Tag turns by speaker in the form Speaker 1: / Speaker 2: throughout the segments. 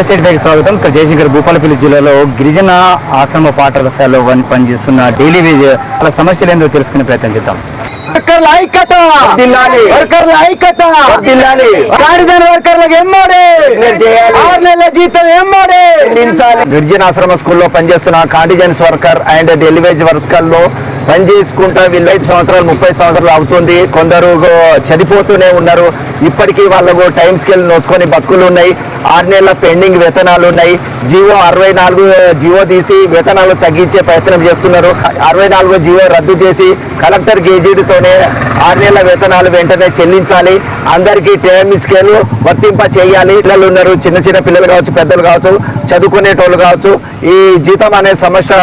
Speaker 1: GSI పైకి స్వాగతం. ఇక్కడ జయశంకర్ భూపాలపల్లి జిల్లాలో గిరిజన ఆశ్రమ పాఠశాలలో వన్- పనిచేస్తున్న డైలీ వేజ్ వాళ్ళ సమస్యలు ఏందో తెలుసుకునే ప్రయత్నం చేద్దాం.
Speaker 2: వర్కర్ల ఐక్యత!
Speaker 3: వర్ధిల్లాలి.
Speaker 2: వర్కర్ల ఐక్యత!
Speaker 3: వర్ధిల్లాలి.
Speaker 2: గాడిదన్ వర్కర్లకు ఎమ్మోడే!
Speaker 3: డిక్లేర్ చేయాలి.
Speaker 2: ఆరు నెలల జీతం ఎమ్మోడే!
Speaker 3: చెల్లించాలి. గిరిజన ఆశ్రమ స్కూల్లో పనిచేస్తున్న కాంటిజెన్స్ వర్కర్ అండ్ డెలివేజ్ వర్కర్లో పనిచేసుకుంటా వీళ్ళు ఐదు సంవత్సరాలు ముప్పై సంవత్సరాలు అవుతుంది. కొందరు చనిపోతూనే ఉన్నారు. ఇప్పటికీ వాళ్ళకు టైం స్కేల్ నోచుకొని బతుకులు ఉన్నాయి. ఆరు నెలల పెండింగ్ వేతనాలు ఉన్నాయి. జియో అరవై నాలుగు జివో తీసి వేతనాలు తగ్గించే ప్రయత్నం చేస్తున్నారు. అరవై నాలుగు జియో రద్దు చేసి కలెక్టర్ గేజీడితోనే ఆరు నెలల వేతనాలు వెంటనే చెల్లించాలి. అందరికీ టైం స్కేల్ వర్తింప చేయాలి. పిల్లలు ఉన్నారు చిన్న చిన్న పిల్లలు కావచ్చు పెద్దలు కావచ్చు చదువుకునేటోళ్ళు కావచ్చు. ఈ జీతం అనే సమస్య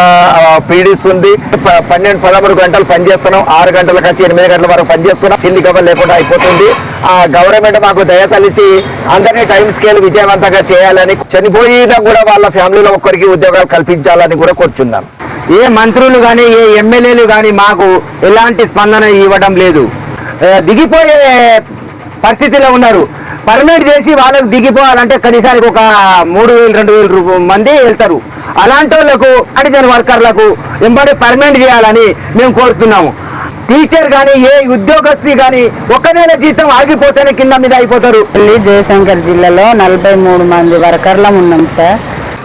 Speaker 3: పీడిస్తుంది. ప- పన్నెండు పదమూడు గంటలు పనిచేస్తున్నాం. ఆరు గంటల నుంచి ఎనిమిది గంటల వరకు పనిచేస్తున్నాం. చిల్లి గవ్వ లేకుండా అయిపోతుంది. ఆ గవర్నమెంట్ మాకు దయతలిచి అందరినీ టైం స్కేల్ విజయవంతంగా చేయాలని చనిపోయినా కూడా వాళ్ళ ఫ్యామిలీలో ఒక్కరికి ఉద్యోగాలు కల్పించాలని కూడా కోరుచున్నాను.
Speaker 2: ఏ మంత్రులు కానీ ఏ ఎమ్మెల్యేలు కానీ మాకు ఎలాంటి స్పందన ఇవ్వడం లేదు. దిగిపోయే పరిస్థితిలో ఉన్నారు. పర్మిట్ చేసి వాళ్ళకు దిగిపోవాలంటే కనీసానికి ఒక మూడు వేలు రెండు వేలు మంది వెళ్తారు. అలాంటి వాళ్ళకు అడిజన్ వర్కర్లకు ఎంబడి పర్మనెంట్ చేయాలని మేము కోరుతున్నాము. టీచర్ కానీ ఏ ఉద్యోగస్తులు కానీ ఒక నెల జీతం ఆగిపోతేనే కింద మీద అయిపోతారు.
Speaker 4: జయశంకర్ జిల్లాలో నలభై మూడు మంది వర్కర్లం ఉన్నాం సార్.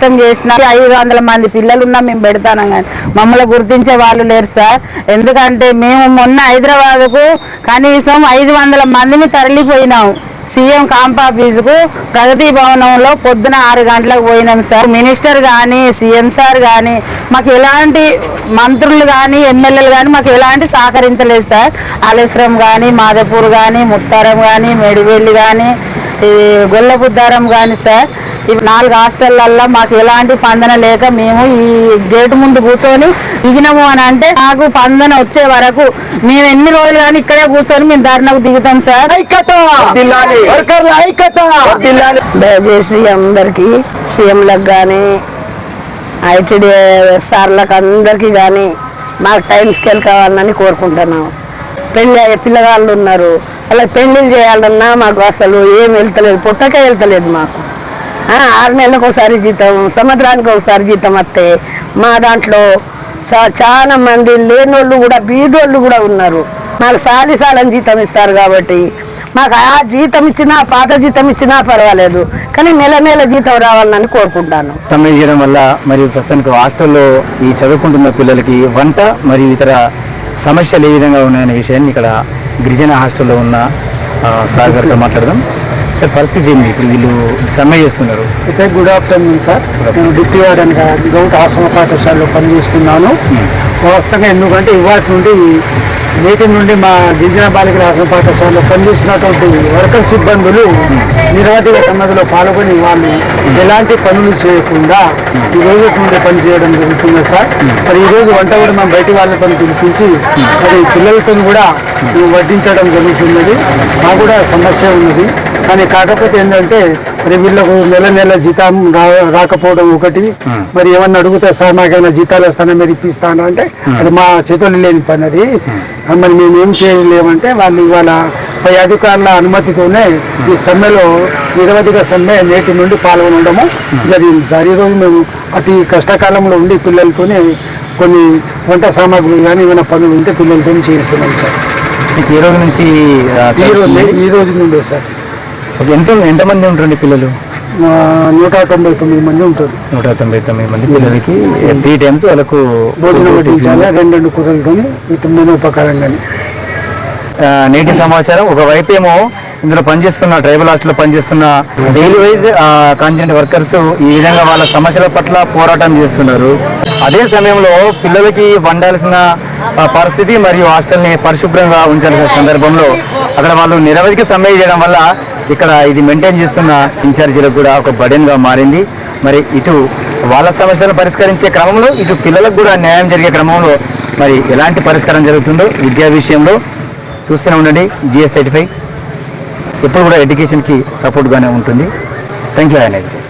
Speaker 4: కష్టం చేసిన ఐదు వందల మంది పిల్లలు ఉన్నా మేము పెడతాను కానీ మమ్మల్ని గుర్తించే వాళ్ళు లేరు సార్. ఎందుకంటే మేము మొన్న హైదరాబాద్కు కనీసం ఐదు వందల మందిని తరలిపోయినాం. సీఎం కాంపాఫీసుకు ప్రగతి భవనంలో పొద్దున ఆరు గంటలకు పోయినాం సార్. మినిస్టర్ కానీ సీఎం సార్ కానీ మాకు ఎలాంటి మంత్రులు కానీ ఎమ్మెల్యేలు కానీ మాకు ఎలాంటి సహకరించలేదు సార్. ఆలేశ్వరం కానీ మాధపూర్ కానీ ముత్తారం కానీ మెడివెల్లి కానీ గొల్లబుద్దారం కానీ సార్ ఇవి నాలుగు హాస్టళ్ళల్లో మాకు ఎలాంటి స్పందన లేక మేము ఈ గేటు ముందు కూర్చొని దిగినాము అని అంటే మాకు స్పందన వచ్చే వరకు మేము ఎన్ని రోజులు కానీ ఇక్కడే కూర్చొని మేము ధర్నకు దిగుతాం సార్. దయచేసి అందరికీ సీఎంలకు కానీ ఐటీడీ సార్లకు అందరికీ కానీ మాకు టైం స్కేల్ కావాలని కోరుకుంటున్నాం. పెళ్ళి పిల్లగాళ్ళు ఉన్నారు. అలా పెళ్ళిళ్ళు చేయాలన్నా మాకు అసలు ఏం వెళ్తలేదు పుట్టకే వెళ్తలేదు మాకు. ఆరు నెలలకు ఒకసారి జీతం సంవత్సరానికి ఒకసారి జీతం వస్తే మా దాంట్లో చాలా మంది లేనోళ్ళు కూడా బీదోళ్ళు కూడా ఉన్నారు. మాకు సాలి సాలని జీతం ఇస్తారు కాబట్టి మాకు ఆ జీతం ఇచ్చినా పాత జీతం ఇచ్చినా పర్వాలేదు కానీ నెల నెల జీతం రావాలని కోరుకుంటాను.
Speaker 1: తమిళ చేయడం వల్ల మరియు ప్రస్తుతానికి హాస్టల్లో ఈ చదువుకుంటున్న పిల్లలకి వంట మరియు ఇతర సమస్యలు ఏ విధంగా ఉన్నాయనే విషయాన్ని ఇక్కడ గిరిజన హాస్టల్లో ఉన్న సార్ గారితో మాట్లాడదాం. సార్ పరిస్థితి ఏంది? ఇప్పుడు వీళ్ళు సమ్మె చేస్తున్నారు.
Speaker 5: అయితే గుడ్ ఆఫ్టర్నూన్ సార్. నేను డిప్టీ వార్డెన్ గౌట్ ఆశ్రమ పాఠశాలలో పనిచేస్తున్నాను. వాస్తవంగా ఎందుకంటే ఇవాటి నుండి నేటి నుండి మా గిరిజన బాలికల ఆశ్రమ పాఠశాలలో పనిచేసినటువంటి వర్కర్ సిబ్బందులు నిరవధిక సమ్మతిలో పాల్గొని వాళ్ళు ఎలాంటి పనులు చేయకుండా ఈ రోజు నుండి పని చేయడం జరుగుతుంది సార్. మరి ఈరోజు వంట కూడా మేము బయటి వాళ్ళతో పిలిపించి మరి పిల్లలతో కూడా వడ్డించడం జరుగుతున్నది. మాకు కూడా సమస్య ఉన్నది. కానీ కాకపోతే ఏంటంటే మరి వీళ్ళకు నెల నెల జీతం రాకపోవడం ఒకటి. మరి ఏమన్నా అడుగుతా సార్ మాకేమైనా జీతాలు వస్తానా మీరు ఇప్పిస్తానా అంటే అది మా చేతులు లేని పని అది. మరి మేము ఏం చేయలేమంటే వాళ్ళు ఇవాళ పై అధికారుల అనుమతితోనే ఈ సమ్మెలో నిరవధిక సమ్మె నేటి నుండి పాల్గొనడము జరిగింది. సార్ ఈరోజు మేము అతి కష్టకాలంలో ఉండి పిల్లలతోనే కొన్ని వంట సామాగ్రి కానీ ఏమైనా పనులు ఉంటే పిల్లలతో చేయిస్తున్నాం సార్.
Speaker 1: ఈ రోజు నుంచి
Speaker 5: ఈ రోజు నుండే సార్.
Speaker 1: ఎంత ఎంతమంది ఉంటుంది పిల్లలు?
Speaker 5: నూట తొంభై తొమ్మిది మంది ఉంటారు.
Speaker 1: నూట తొంభై తొమ్మిది మంది పిల్లలకి త్రీ టైమ్స్ వాళ్ళకు
Speaker 5: భోజనం వడ్డించాలి రెండు రెండు కూరలతోని విత్ మెనూ ఉపకారం కానీ
Speaker 1: నేటి సమాచారం ఒకవైపు ఏమో ఇందులో పనిచేస్తున్న ట్రైబల్ హాస్టల్లో పనిచేస్తున్న డైలీ వైజ్ కాంజెంట్ వర్కర్స్ ఈ విధంగా వాళ్ళ సమస్యల పట్ల పోరాటం చేస్తున్నారు. అదే సమయంలో పిల్లలకి వండాల్సిన పరిస్థితి మరియు హాస్టల్ని పరిశుభ్రంగా ఉంచాల్సిన సందర్భంలో అక్కడ వాళ్ళు నిరవధిక సమ్మె చేయడం వల్ల ఇక్కడ ఇది మెయింటైన్ చేస్తున్న ఇన్ఛార్జీలకు కూడా ఒక బడెన్గా మారింది. మరి ఇటు వాళ్ళ సమస్యలు పరిష్కరించే క్రమంలో ఇటు పిల్లలకు కూడా న్యాయం జరిగే క్రమంలో మరి ఎలాంటి పరిష్కారం జరుగుతుందో విద్యా విషయంలో చూస్తూనే ఉండండి. జిఎస్ సర్టిఫై ఎప్పుడు కూడా ఎడ్యుకేషన్కి సపోర్ట్గానే ఉంటుంది. Thank you have